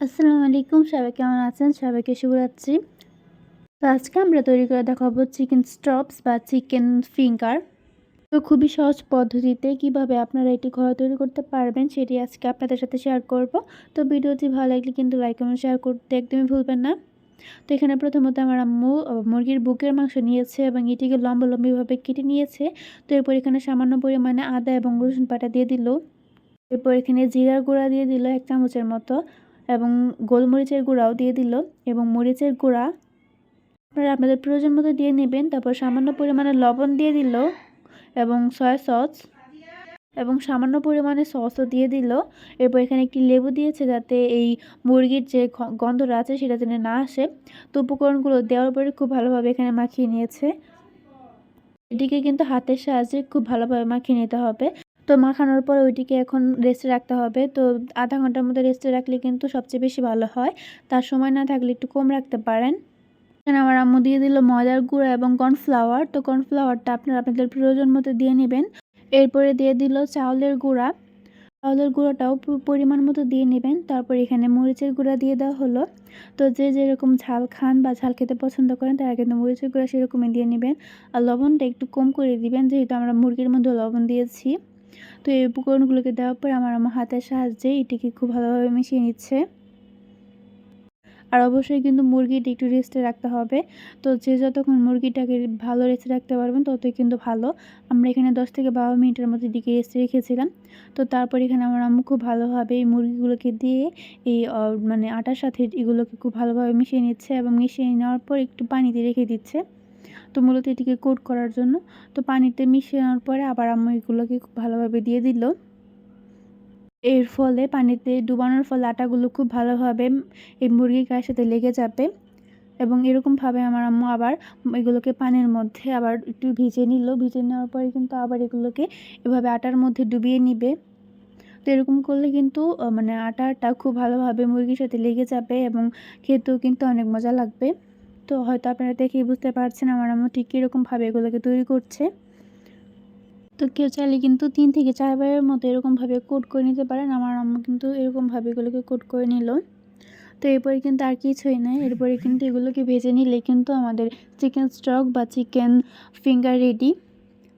আসসালামু আলাইকুম, সবাই কেমন আছেন? সবাইকে শুভরাত্রি। তো আজকে আমরা তৈরি করে দেখাবো চিকেন স্টপস বা চিকেন ফিঙ্গার তো খুবই সহজ পদ্ধতিতে কীভাবে আপনারা এটি ঘরে তৈরি করতে পারবেন সেটি আজকে আপনাদের সাথে শেয়ার করব। তো ভিডিওটি ভালো লাগলে কিন্তু লাইক এবং শেয়ার করতে একদমই ভুলবেন না। তো এখানে প্রথমত আমার আম্মু মুরগির বুকের মাংস নিয়েছে এবং এটিকে লম্বা লম্বিভাবে কেটে নিয়েছে। তো এরপর এখানে সামান্য পরিমাণে আদা এবং রসুন পাটা দিয়ে দিল। এরপর এখানে জিরার গুঁড়া দিয়ে দিল এক চামচের মতো। এবং গোলমরিচের গুঁড়াও দিয়ে দিল এবং মরিচের গুঁড়া আপনারা আপনাদের প্রয়োজন মতো দিয়ে নেবেন, তারপর সামান্য পরিমাণে লবণ দিয়ে দিল এবং সয়া সস এবং সামান্য পরিমাণে সসও দিয়ে দিল। এরপর এখানে একটি লেবু দিয়েছে যাতে এই মুরগির যে গন্ধটা আছে সেটা যেন না আসে। তো উপকরণগুলো দেওয়ার পরে খুব ভালোভাবে এখানে মাখিয়ে নিয়েছে। এটিকে কিন্তু হাতের সাহায্যে খুব ভালোভাবে মাখিয়ে নিতে হবে। তো মাখানোর পর ওইটিকে এখন রেস্টে রাখতে হবে। তো আধা ঘণ্টার মধ্যে রেস্টে রাখলে কিন্তু সবচেয়ে বেশি ভালো হয়। তার সময় না থাকলে একটু কম রাখতে পারেন। এখানে আমার আম্মু দিয়ে দিল ময়দার গুঁড়া এবং কর্নফ্লাওয়ার তো কর্নফ্লাওয়ারটা আপনারা আপনাদের প্রয়োজন মতো দিয়ে নেবেন। এরপরে দিয়ে দিল চাউলের গুঁড়া। চাউলের গুঁড়োটাও পরিমাণ মতো দিয়ে নেবেন। তারপর এখানে মরিচের গুঁড়া দিয়ে দেওয়া হলো। তো যে যেরকম ঝাল খান বা ঝাল খেতে পছন্দ করেন, তারা কিন্তু মরিচের গুঁড়া সেরকমই দিয়ে নেবেন। আর লবণটা একটু কম করে দিবেন, যেহেতু আমরা মুরগির মধ্যে লবণ দিয়েছি। তো এই উপকরণগুলোকে দেওয়ার পর আমার আমার হাতের সাহায্যে এটিকে খুব ভালোভাবে মিশিয়ে নিচ্ছে। আর অবশ্যই কিন্তু মুরগিটি একটু রেস্টে রাখতে হবে। তো যে যতক্ষণ মুরগিটাকে ভালো রেস্টে রাখতে পারবেন, ততই কিন্তু ভালো। আমরা এখানে দশ থেকে বারো মিনিটের মধ্যে দিকে রেস্টে রেখেছিলাম। তো তারপর এখানে আমার আম্মু খুব ভালোভাবে এই মুরগিগুলোকে দিয়ে এই মানে আটার সাথে এগুলোকে খুব ভালোভাবে মিশিয়ে নিচ্ছে এবং মিশিয়ে নেওয়ার পর একটু পানিতে রেখে দিচ্ছে। তো মূলত এটিকে কোট করার জন্য। তো পানিতে মিশিয়ে নেওয়ার পরে আবার আম্মু এগুলোকে খুব ভালোভাবে দিয়ে দিল। এর ফলে পানিতে ডুবানোর ফলে আটাগুলো খুব ভালোভাবে এই মুরগির গায়ের সাথে লেগে যাবে। এবং এরকমভাবে আমার আম্মু আবার এগুলোকে পানির মধ্যে আবার একটু ভিজে নিল। ভিজে নেওয়ার পরে কিন্তু আবার এগুলোকে এভাবে আটার মধ্যে ডুবিয়ে নিবে। তো এরকম করলে কিন্তু মানে আটাটা খুব ভালোভাবে মুরগির সাথে লেগে যাবে এবং খেতেও কিন্তু অনেক মজা লাগবে। তো হয়তো আপনারা দেখেই বুঝতে পারছেন আমার আম্মু ঠিক কীরকমভাবে এগুলোকে তৈরি করছে। তো কেউ চাইলে কিন্তু তিন থেকে চারবারের মতো এরকমভাবে কোট করে নিতে পারেন। আমার আম্মু কিন্তু এরকমভাবে এগুলোকে কোট করে নিল। তো এরপরে কিন্তু আর কিছুই নাই। এরপরে কিন্তু এগুলোকে ভেজে নিলে কিন্তু আমাদের চিকেন স্টক বা চিকেন ফিঙ্গার রেডি।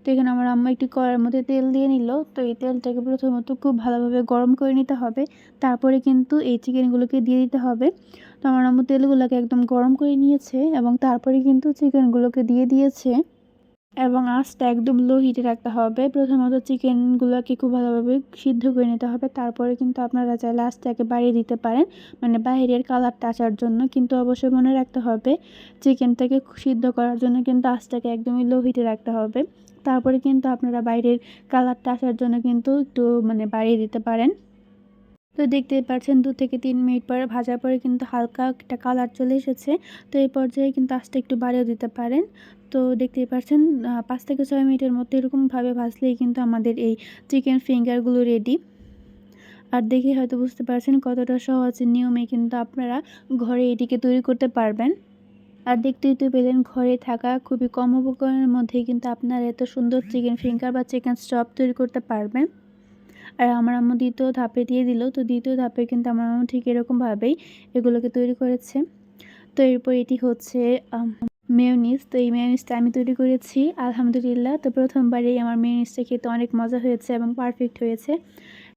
তো এখানে আমার আম্মা একটি কড়ার মধ্যে তেল দিয়ে নিল। তো এই তেলটাকে প্রথমত খুব ভালোভাবে গরম করে নিতে হবে। তারপরে কিন্তু এই চিকেনগুলোকে দিয়ে দিতে হবে। তো আমার আম্মু তেলগুলোকে একদম গরম করে নিয়েছে এবং তারপরে কিন্তু চিকেনগুলোকে দিয়ে দিয়েছে। এবং আঁচটা একদম লো হিটে রাখতে হবে। প্রথমত চিকেনগুলোকে খুব ভালোভাবে সিদ্ধ করে নিতে হবে। তারপরে কিন্তু আপনারা চাইলে আঁচটাকে বাড়িয়ে দিতে পারেন মানে বাইরের কালারটা আসার জন্য। কিন্তু অবশ্যই মনে রাখতে হবে, চিকেনটাকে সিদ্ধ করার জন্য কিন্তু আঁচটাকে একদমই লো হিটে রাখতে হবে। তারপরে কিন্তু আপনারা বাইরের কালারটা আসার জন্য কিন্তু একটু মানে বাড়িয়ে দিতে পারেন। তো দেখতে পাচ্ছেন দু থেকে তিন মিনিট পরে ভাজার পরে কিন্তু হালকা একটা কালার চলে এসেছে। তো এই পর্যায়ে কিন্তু আস্তে একটু বাড়িয়েও দিতে পারেন। তো দেখতেই পাচ্ছেন পাঁচ থেকে ছয় মিনিটের মধ্যে এরকমভাবে ভাজলেই কিন্তু আমাদের এই চিকেন ফিঙ্গারগুলো রেডি আর দেখে হয়তো বুঝতে পারছেন কতটা সহজ নিয়মে কিন্তু আপনারা ঘরে এটিকে তৈরি করতে পারবেন। আর দেখতেই তো পেলেন, ঘরে থাকা খুবই কম উপকরণের মধ্যেই কিন্তু আপনারা এত সুন্দর চিকেন ফিঙ্গার বা চিকেন স্টপ তৈরি করতে পারবেন। আর আমার আম্মু দ্বিতীয় ধাপে দিয়ে দিল। তো দ্বিতীয় ধাপে কিন্তু আমার আম্মু ঠিক এরকমভাবেই এগুলোকে তৈরি করেছে। তো এরপর এটি হচ্ছে মেয়নিস তো এই মেয়নিসটা আমি তৈরি করেছি, আলহামদুলিল্লাহ। তো প্রথমবারেই আমার মেয়নিসটা খেতে অনেক মজা হয়েছে এবং পারফেক্ট হয়েছে।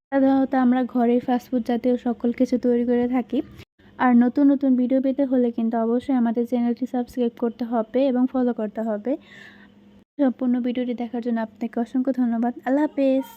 সাধারণত আমরা ঘরে ফাস্টফুড জাতীয় সকল কিছু তৈরি করে থাকি। আর নতুন নতুন ভিডিও পেতে হলে কিন্তু অবশ্যই আমাদের চ্যানেলটি সাবস্ক্রাইব করতে হবে এবং ফলো করতে হবে। সম্পূর্ণ ভিডিওটি দেখার জন্য আপনাকে অসংখ্য ধন্যবাদ। আল্লাহ হাফেজ।